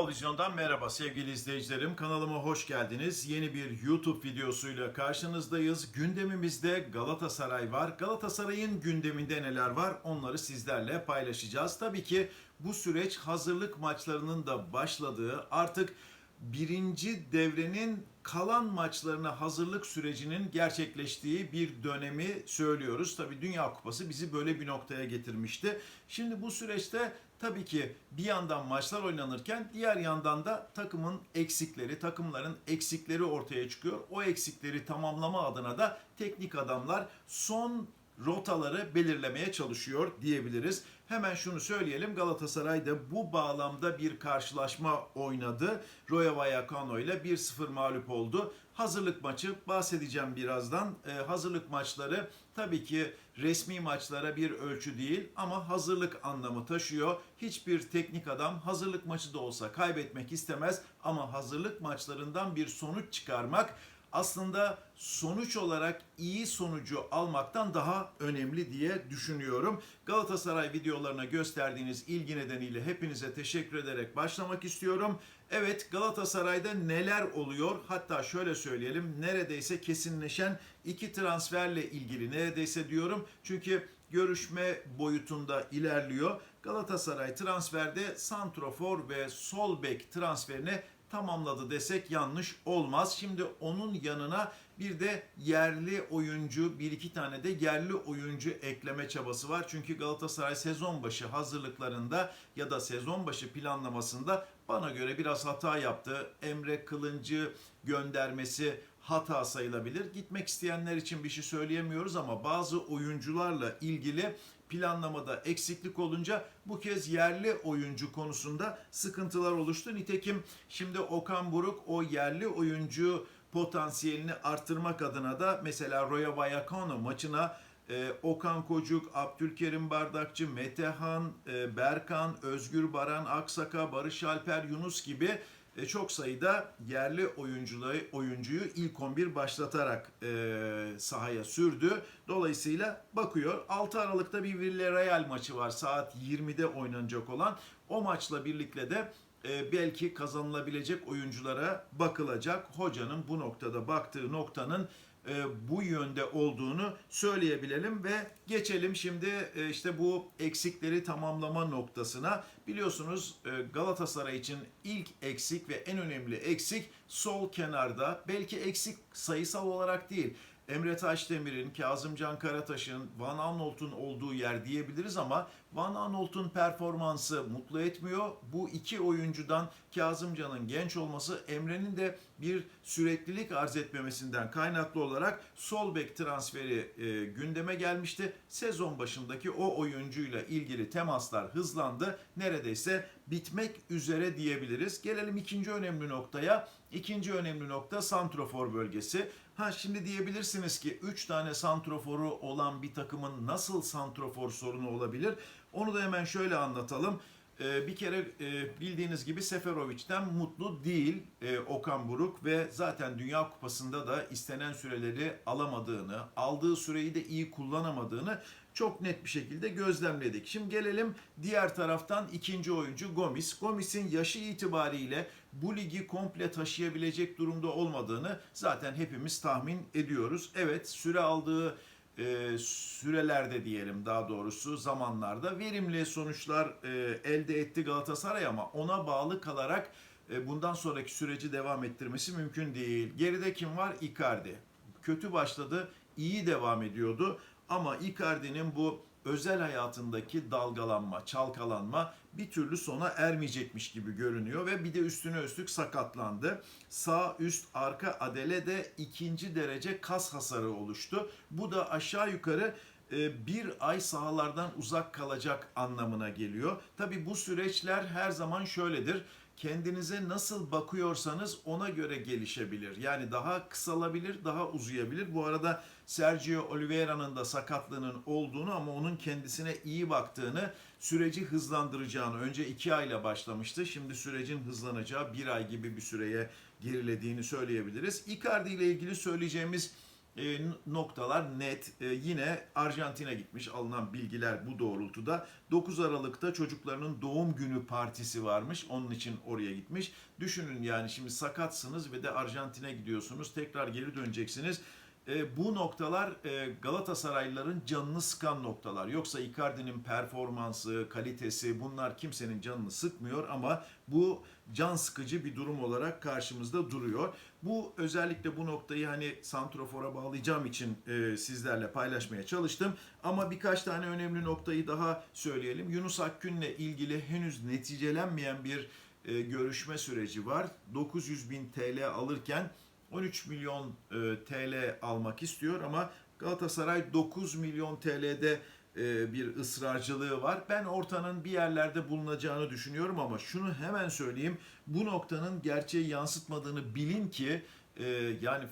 Futbol Vizyon'dan merhaba sevgili izleyicilerim. Kanalıma hoş geldiniz. Yeni bir YouTube videosuyla karşınızdayız. Gündemimizde Galatasaray var. Galatasaray'ın gündeminde neler var onları sizlerle paylaşacağız. Tabii ki bu süreç hazırlık maçlarının da başladığı artık birinci devrenin kalan maçlarına hazırlık sürecinin gerçekleştiği bir dönemi söylüyoruz. Tabii Dünya Kupası bizi böyle bir noktaya getirmişti. Şimdi bu süreçte tabii ki bir yandan maçlar oynanırken diğer yandan da takımın eksikleri, takımların eksikleri ortaya çıkıyor. O eksikleri tamamlama adına da teknik adamlar son rotaları belirlemeye çalışıyor diyebiliriz. Hemen şunu söyleyelim Galatasaray da bu bağlamda bir karşılaşma oynadı. Rayo Vallecano ile 1-0 mağlup oldu. Hazırlık maçı bahsedeceğim birazdan. Ee, hazırlık maçları tabii ki resmi maçlara bir ölçü değil ama hazırlık anlamı taşıyor. Hiçbir teknik adam hazırlık maçı da olsa kaybetmek istemez ama hazırlık maçlarından bir sonuç çıkarmak aslında sonuç olarak iyi sonucu almaktan daha önemli diye düşünüyorum. Galatasaray videolarına gösterdiğiniz ilgi nedeniyle hepinize teşekkür ederek başlamak istiyorum. Evet Galatasaray'da neler oluyor? Hatta şöyle söyleyelim neredeyse kesinleşen iki transferle ilgili neredeyse diyorum. Çünkü görüşme boyutunda ilerliyor. Galatasaray transferde santrofor ve sol bek transferine tamamladı desek yanlış olmaz. Şimdi onun yanına bir de yerli oyuncu, bir iki tane de yerli oyuncu ekleme çabası var. Çünkü Galatasaray sezon başı hazırlıklarında ya da sezon başı planlamasında bana göre biraz hata yaptı. Emre Kılıncı göndermesi hata sayılabilir. Gitmek isteyenler için bir şey söyleyemiyoruz ama bazı oyuncularla ilgili planlamada eksiklik olunca bu kez yerli oyuncu konusunda sıkıntılar oluştu. Nitekim şimdi Okan Buruk o yerli oyuncu potansiyelini arttırmak adına da mesela Roya Vallecano maçına e, Okan Kocuk, Abdülkerim Bardakçı, Metehan, e, Berkan, Özgür Baran, Aksaka, Barış Alper, Yunus gibi e, çok sayıda yerli oyuncuları, oyuncuyu ilk 11 başlatarak e, sahaya sürdü. Dolayısıyla bakıyor 6 Aralık'ta bir Villarreal maçı var saat 20'de oynanacak olan. O maçla birlikte de e, belki kazanılabilecek oyunculara bakılacak. Hocanın bu noktada baktığı noktanın e, bu yönde olduğunu söyleyebilelim ve geçelim şimdi e, işte bu eksikleri tamamlama noktasına. Biliyorsunuz e, Galatasaray için ilk eksik ve en önemli eksik sol kenarda. Belki eksik sayısal olarak değil. Emre Taşdemir'in, Kazımcan Karataş'ın, Van Aanholt'un olduğu yer diyebiliriz ama Van Aanholt'un performansı mutlu etmiyor. Bu iki oyuncudan Kazımcan'ın genç olması, Emre'nin de bir süreklilik arz etmemesinden kaynaklı olarak sol bek transferi e, gündeme gelmişti. Sezon başındaki o oyuncuyla ilgili temaslar hızlandı. Neredeyse bitmek üzere diyebiliriz. Gelelim ikinci önemli noktaya. İkinci önemli nokta santrofor bölgesi. Ha şimdi diyebilirsiniz ki 3 tane santroforu olan bir takımın nasıl santrofor sorunu olabilir? Onu da hemen şöyle anlatalım. Ee, bir kere e, bildiğiniz gibi Seferovic'ten mutlu değil e, Okan Buruk ve zaten Dünya Kupası'nda da istenen süreleri alamadığını, aldığı süreyi de iyi kullanamadığını çok net bir şekilde gözlemledik. Şimdi gelelim diğer taraftan ikinci oyuncu Gomis. Gomis'in yaşı itibariyle bu ligi komple taşıyabilecek durumda olmadığını zaten hepimiz tahmin ediyoruz. Evet süre aldığı e, sürelerde diyelim daha doğrusu zamanlarda verimli sonuçlar e, elde etti Galatasaray ama ona bağlı kalarak e, bundan sonraki süreci devam ettirmesi mümkün değil. Geride kim var? Icardi. Kötü başladı, iyi devam ediyordu ama Icardi'nin bu özel hayatındaki dalgalanma, çalkalanma bir türlü sona ermeyecekmiş gibi görünüyor ve bir de üstüne üstlük sakatlandı. Sağ üst arka adele de ikinci derece kas hasarı oluştu. Bu da aşağı yukarı e, bir ay sahalardan uzak kalacak anlamına geliyor. Tabi bu süreçler her zaman şöyledir. Kendinize nasıl bakıyorsanız ona göre gelişebilir. Yani daha kısalabilir, daha uzayabilir. Bu arada Sergio Oliveira'nın da sakatlığının olduğunu ama onun kendisine iyi baktığını, süreci hızlandıracağını, önce iki ayla başlamıştı. Şimdi sürecin hızlanacağı bir ay gibi bir süreye gerilediğini söyleyebiliriz. Icardi ile ilgili söyleyeceğimiz e, noktalar net. E, yine Arjantin'e gitmiş alınan bilgiler bu doğrultuda. 9 Aralık'ta çocuklarının doğum günü partisi varmış. Onun için oraya gitmiş. Düşünün yani şimdi sakatsınız ve de Arjantin'e gidiyorsunuz. Tekrar geri döneceksiniz. E, bu noktalar e, Galatasaraylıların canını sıkan noktalar. Yoksa Icardi'nin performansı, kalitesi bunlar kimsenin canını sıkmıyor ama bu can sıkıcı bir durum olarak karşımızda duruyor. Bu özellikle bu noktayı hani santrofora bağlayacağım için e, sizlerle paylaşmaya çalıştım. Ama birkaç tane önemli noktayı daha söyleyelim. Yunus Akgün'le ilgili henüz neticelenmeyen bir e, görüşme süreci var. 900 bin TL alırken 13 milyon e, TL almak istiyor ama Galatasaray 9 milyon TL'de e, bir ısrarcılığı var. Ben ortanın bir yerlerde bulunacağını düşünüyorum ama şunu hemen söyleyeyim. Bu noktanın gerçeği yansıtmadığını bilin ki e, yani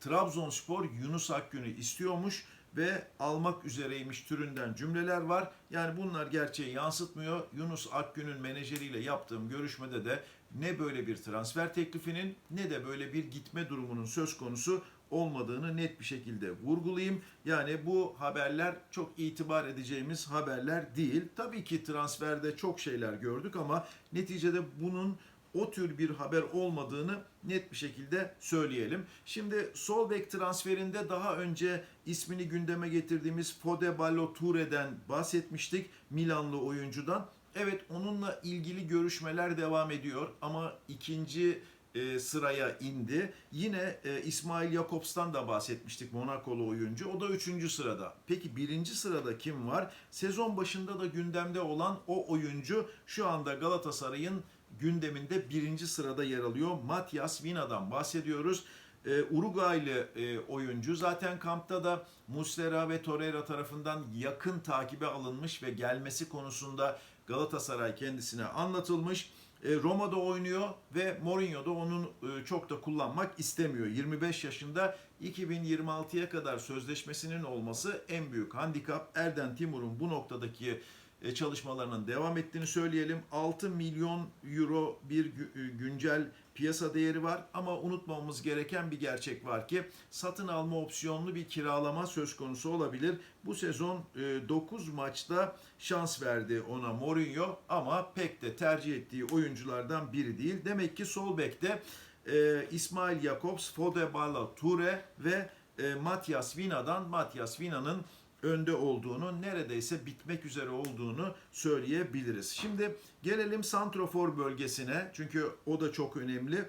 Trabzonspor Yunus Akgün'ü istiyormuş ve almak üzereymiş türünden cümleler var. Yani bunlar gerçeği yansıtmıyor. Yunus Akgün'ün menajeriyle yaptığım görüşmede de ne böyle bir transfer teklifinin ne de böyle bir gitme durumunun söz konusu olmadığını net bir şekilde vurgulayayım. Yani bu haberler çok itibar edeceğimiz haberler değil. Tabii ki transferde çok şeyler gördük ama neticede bunun o tür bir haber olmadığını net bir şekilde söyleyelim. Şimdi sol bek transferinde daha önce ismini gündeme getirdiğimiz Fode Ballo-Toure'den bahsetmiştik. Milanlı oyuncudan. Evet onunla ilgili görüşmeler devam ediyor ama ikinci e, sıraya indi. Yine e, İsmail Jakobs'tan da bahsetmiştik Monakolu oyuncu. O da üçüncü sırada. Peki birinci sırada kim var? Sezon başında da gündemde olan o oyuncu şu anda Galatasaray'ın gündeminde birinci sırada yer alıyor. Matias Vina'dan bahsediyoruz. Ee, Uruguaylı e, oyuncu zaten kampta da Muslera ve Torreira tarafından yakın takibe alınmış ve gelmesi konusunda Galatasaray kendisine anlatılmış. E, Roma'da oynuyor ve Mourinho da onun e, çok da kullanmak istemiyor. 25 yaşında 2026'ya kadar sözleşmesinin olması en büyük handikap. Erden Timur'un bu noktadaki e, çalışmalarının devam ettiğini söyleyelim. 6 milyon euro bir gü- güncel piyasa değeri var ama unutmamamız gereken bir gerçek var ki satın alma opsiyonlu bir kiralama söz konusu olabilir. Bu sezon 9 maçta şans verdi ona Mourinho ama pek de tercih ettiği oyunculardan biri değil. Demek ki sol bekte e, İsmail Jakobs, Fode Balla Toure ve e, Matias Vina'dan Matias Vina'nın önde olduğunu, neredeyse bitmek üzere olduğunu söyleyebiliriz. Şimdi gelelim Santrofor bölgesine. Çünkü o da çok önemli.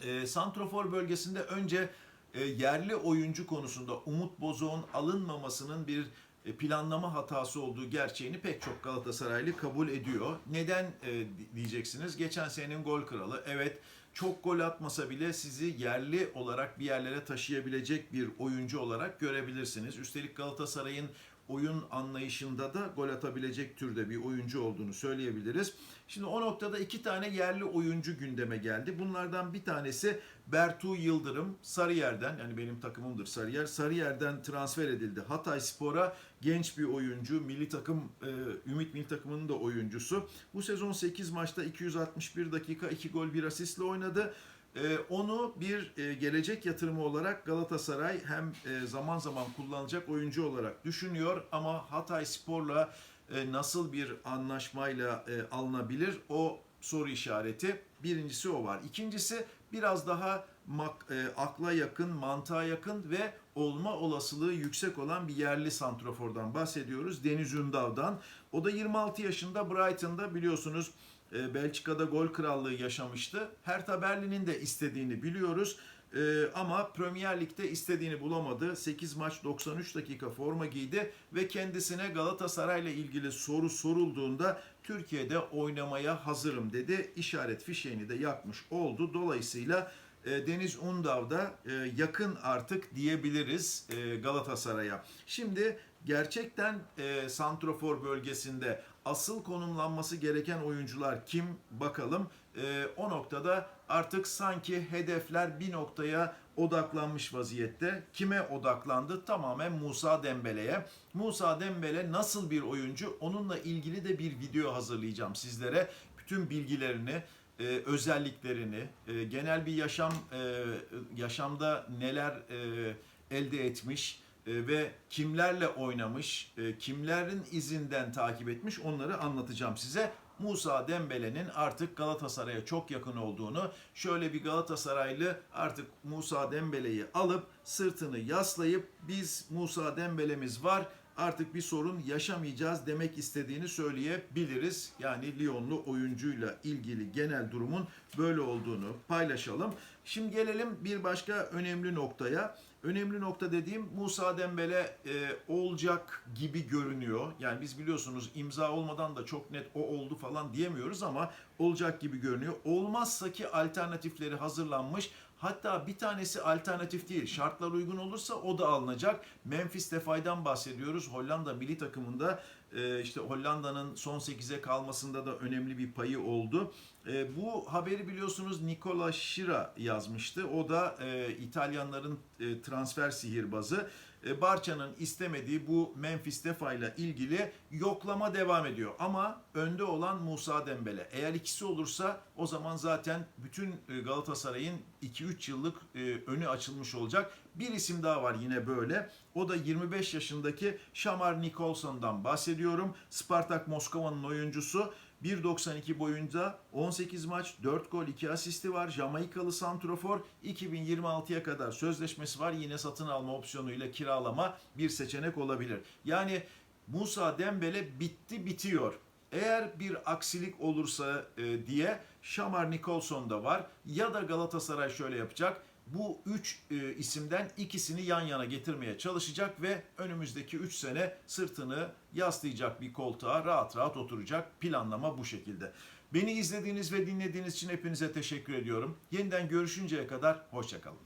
E, Santrofor bölgesinde önce e, yerli oyuncu konusunda Umut Bozok'un alınmamasının bir e, planlama hatası olduğu gerçeğini pek çok Galatasaraylı kabul ediyor. Neden e, diyeceksiniz? Geçen senenin gol kralı. Evet çok gol atmasa bile sizi yerli olarak bir yerlere taşıyabilecek bir oyuncu olarak görebilirsiniz. Üstelik Galatasaray'ın oyun anlayışında da gol atabilecek türde bir oyuncu olduğunu söyleyebiliriz. Şimdi o noktada iki tane yerli oyuncu gündeme geldi. Bunlardan bir tanesi Bertu Yıldırım Sarıyer'den yani benim takımımdır Sarıyer. Sarıyer'den transfer edildi. Hatay Spor'a genç bir oyuncu. Milli takım e, Ümit Milli takımının da oyuncusu. Bu sezon 8 maçta 261 dakika 2 gol 1 asistle oynadı. Ee, onu bir e, gelecek yatırımı olarak Galatasaray hem e, zaman zaman kullanacak oyuncu olarak düşünüyor ama Hatay Spor'la e, nasıl bir anlaşmayla alınabilir o soru işareti. Birincisi o var. İkincisi biraz daha mak- e, akla yakın, mantığa yakın ve olma olasılığı yüksek olan bir yerli santrofordan bahsediyoruz. Deniz Ündav'dan. O da 26 yaşında Brighton'da biliyorsunuz e, Belçika'da gol krallığı yaşamıştı. Hertha Berlin'in de istediğini biliyoruz. E, ama Premier Lig'de istediğini bulamadı. 8 maç 93 dakika forma giydi ve kendisine Galatasaray ile ilgili soru sorulduğunda Türkiye'de oynamaya hazırım dedi. İşaret fişeğini de yakmış oldu. Dolayısıyla e, Deniz Undav da yakın artık diyebiliriz Galatasaray'a. Şimdi gerçekten e, Santrofor bölgesinde asıl konumlanması gereken oyuncular kim bakalım. E, o noktada artık sanki hedefler bir noktaya odaklanmış vaziyette. Kime odaklandı? Tamamen Musa Dembele'ye. Musa Dembele nasıl bir oyuncu? Onunla ilgili de bir video hazırlayacağım sizlere. Bütün bilgilerini, e, özelliklerini, e, genel bir yaşam e, yaşamda neler e, elde etmiş ve kimlerle oynamış, e, kimlerin izinden takip etmiş onları anlatacağım size. Musa Dembele'nin artık Galatasaray'a çok yakın olduğunu, şöyle bir Galatasaraylı artık Musa Dembele'yi alıp sırtını yaslayıp biz Musa Dembele'miz var artık bir sorun yaşamayacağız demek istediğini söyleyebiliriz. Yani Lyonlu oyuncuyla ilgili genel durumun böyle olduğunu paylaşalım. Şimdi gelelim bir başka önemli noktaya. Önemli nokta dediğim Musa Dembele e, olacak gibi görünüyor. Yani biz biliyorsunuz imza olmadan da çok net o oldu falan diyemiyoruz ama olacak gibi görünüyor. Olmazsa ki alternatifleri hazırlanmış. Hatta bir tanesi alternatif değil. Şartlar uygun olursa o da alınacak. Memphis Depay'dan bahsediyoruz. Hollanda milli takımında e, işte Hollanda'nın son 8'e kalmasında da önemli bir payı oldu. E, bu haberi biliyorsunuz Nicola Şira yazmıştı. O da e, İtalyanların transfer sihirbazı. E, Barça'nın istemediği bu Memphis Depay ile ilgili yoklama devam ediyor. Ama önde olan Musa Dembele. Eğer ikisi olursa o zaman zaten bütün e, Galatasaray'ın 2-3 yıllık e, önü açılmış olacak. Bir isim daha var yine böyle. O da 25 yaşındaki Shamar Nicholson'dan bahsediyorum. Spartak Moskova'nın oyuncusu. 1.92 boyunca 18 maç, 4 gol, 2 asisti var. Jamaikalı santrofor 2026'ya kadar sözleşmesi var. Yine satın alma opsiyonuyla kiralama bir seçenek olabilir. Yani Musa Dembele bitti bitiyor. Eğer bir aksilik olursa e, diye Shamar Nicholson da var. Ya da Galatasaray şöyle yapacak. Bu üç e, isimden ikisini yan yana getirmeye çalışacak ve önümüzdeki 3 sene sırtını yaslayacak bir koltuğa rahat rahat oturacak. Planlama bu şekilde. Beni izlediğiniz ve dinlediğiniz için hepinize teşekkür ediyorum. Yeniden görüşünceye kadar hoşçakalın.